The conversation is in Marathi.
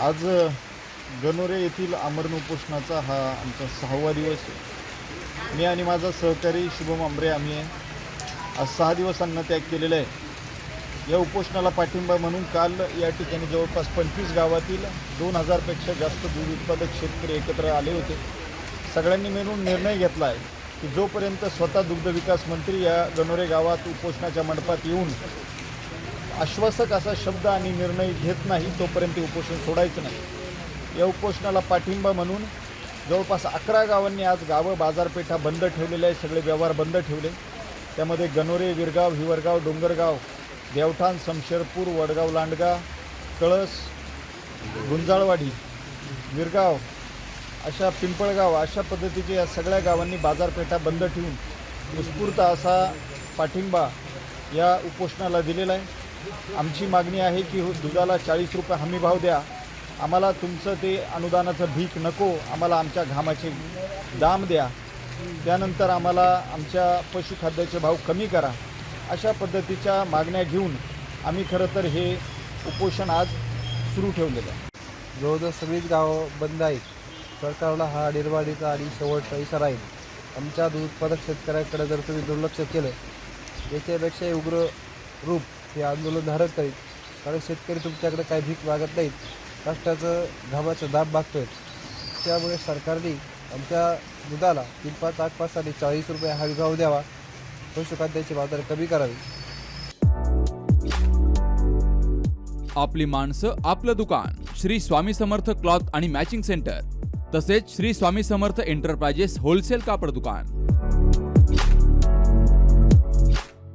आज गणोरे येथील आमरण उपोषणाचा हा आमचा सहावा दिवस आहे. मी आणि माझा सहकारी शुभम आंबरे आम्ही आहे. आज सहा दिवस अन्नत्याग केलेला आहे. या उपोषणाला पाठिंबा म्हणून काल या ठिकाणी जवळपास पंचवीस गावातील दोन हजारपेक्षा जास्त दूध उत्पादक शेतकरी एकत्र आले होते. सगळ्यांनी मिळून निर्णय घेतला आहे की जोपर्यंत स्वतः दुग्धविकास मंत्री या गणोरे गावात उपोषणाच्या मंडपात येऊन आश्वासक असा शब्द आणि निर्णय घेत नाही तोपर्यंत उपोषण सोडायचं नाही. या उपोषणाला पाठिंबा म्हणून जवळपास अकरा गावांनी आज गावं बाजारपेठा बंद ठेवलेल्या आहे सगळे व्यवहार बंद ठेवले. त्यामध्ये गनोरे विरगाव हिवरगाव डोंगरगाव देवठाण समशेरपूर वडगाव लांडगा कळस गुंजाळवाडी विरगाव अशा पिंपळगाव अशा पद्धतीचे या सगळ्या गावांनी बाजारपेठा बंद ठेवून उत्स्फूर्त असा पाठिंबा या उपोषणाला दिलेला आहे. आमची मागणी आहे की हो- दुधाला चाळीस रुपये हमी भाव द्या. आम्हाला तुमचं ते अनुदानाचं भीक नको आम्हाला आमच्या घामाचे दाम द्या. त्यानंतर आम्हाला आमच्या पशुखाद्याचे भाव कमी करा. अशा पद्धतीच्या मागण्या घेऊन आम्ही खरं तर हे उपोषण आज सुरू ठेवलेलं आहे. जवळजवळ सगळीच गावं बंद आहेत. सरकारला हा निर्वाडीचा आणि शेवटचा इशारा आहे. आमच्या दूध उत्पादक शेतकऱ्यांकडे जर तुम्ही दुर्लक्ष केलं याच्यापेक्षा उग्र रूप ते आंदोलन धारण नाहीत कारण शेतकरी तुमच्याकडे काही भीक मागत नाहीत. कष्टाचं घामाचं दाब मागतोय. त्यामुळे सरकारने आमच्या दुधाला तीन पाच आठ पाच आणि चाळीस रुपये हा भाव द्यावा. पशुखाद्याची बाजार कमी करावी. आपली माणसं आपलं दुकान. श्री स्वामी समर्थ क्लॉथ आणि मॅचिंग सेंटर. तसेच श्री स्वामी समर्थ एंटरप्राइजेस होलसेल कापड दुकान.